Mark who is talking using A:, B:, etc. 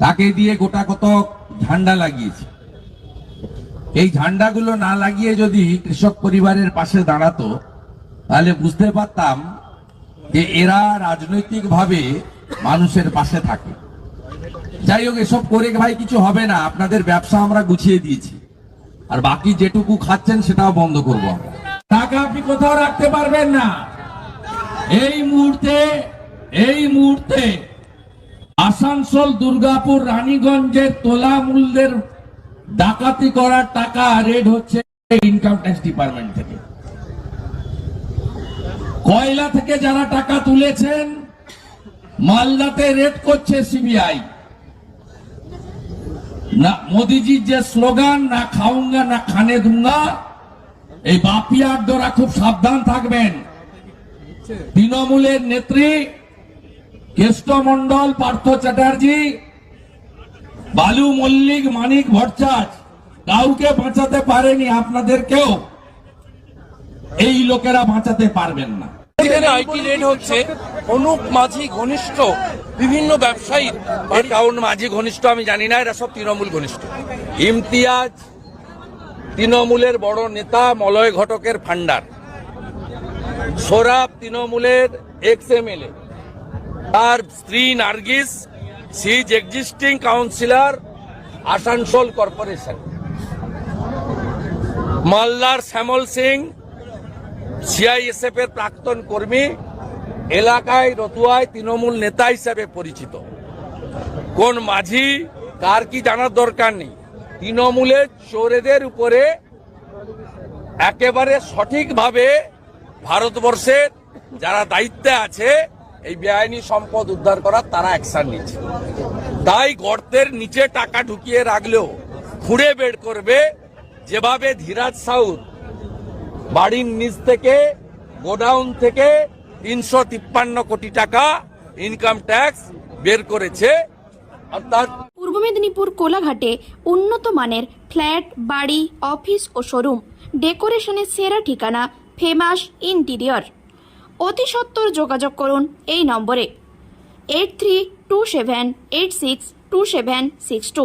A: তাকে দিয়ে গোটা কত ঝান্ডা লাগিয়েছে। এই ঝান্ডাগুলো না লাগিয়ে যদি কৃষক পরিবারের পাশে দাঁড়াতো, তাহলে বুঝতে পারতাম যে এরা রাজনৈতিকভাবে মানুষের পাশে থাকে। যাই হোক, এসব করে ভাই কিছু হবে না, আপনাদের ব্যবসা আমরা গুছিয়ে দিয়েছি। আর বাকি যেটুকু খাচ্ছেন সেটাও বন্ধ করব টাকা আপনি কোথাও রাখতে পারবেন না। এই মুহূর্তে এই মুহূর্তে আসানসোল, দুর্গাপুর, রানীগঞ্জের তোলা মূল্যের ডাকাতি করার টাকা রেড হচ্ছে ইনকাম ট্যাক্স ডিপার্টমেন্ট থেকে। কয়লা থেকে যারা টাকা তুলেছেন, মালদাতে রেড করছে সিবিআই। না, মোদিজির যে স্লোগান, না খাউঙ্গা না খানে দুঙ্গা, এই বাপিয়ারদরা খুব সাবধান থাকবেন। তৃণমূলের নেত্রী কেষ্টমন্ডল পার্থ চ্যাটার্জি বালু মল্লিক মানিক ভট্টাচ কাউকে বাঁচাতে পারেনি আপনাদেরকেও। এই লোকেরা বাঁচাতে পারবেন না।
B: এখানে আইটি রেড হচ্ছে অনুপ মাঝি ঘনিষ্ঠ বিভিন্ন ব্যবসায়ী কারণ মাঝি ঘনিষ্ঠ আমি জানি না এরা সব তৃণমূল ঘনিষ্ঠ। ইমতিয়াজ তৃণমূলের বড় নেতা মলয় ঘটকের ফান্ডার সোরাব তৃণমূলের এক্স এমএলএ তার স্ত্রী Nargis she is existing councillor, Asansol corporation. মালদার শ্যামল সিং সিআইএসএফ এর প্রাক্তন কর্মী, এলাকায় রতুয়ায় তৃণমূল নেতা হিসেবে পরিচিত। কোন মাঝি কার কি জানার দরকার নেই। তৃণমূলের চোরেদের উপরে একেবারে সঠিকভাবে ভারতবর্ষের যারা দায়িত্বে আছে এই বেআইনি সম্পদ উদ্ধার করার তারা অ্যাকশন নিচ্ছে। তাই গর্তের নিচে টাকা ঢুকিয়ে রাখলেও খুঁড়ে বের করবে যেভাবে ধীরাজ সাউথ বাড়ির নিচ থেকে, গোডাউন থেকে তিনশো তিপ্পান্ন কোটি টাকা ইনকাম ট্যাক্স বের করেছে।
C: পূর্ব মেদিনীপুর কোলাঘাটে উন্নত মানের ফ্ল্যাট, বাড়ি, অফিস ও শোরুম। ডেকোরেশনের সেরা ঠিকানা ফেমাস ইন্টিরিয়র। অতি সত্বর যোগাযোগ করুন এই নম্বরে eight three two seven eight six two seven six two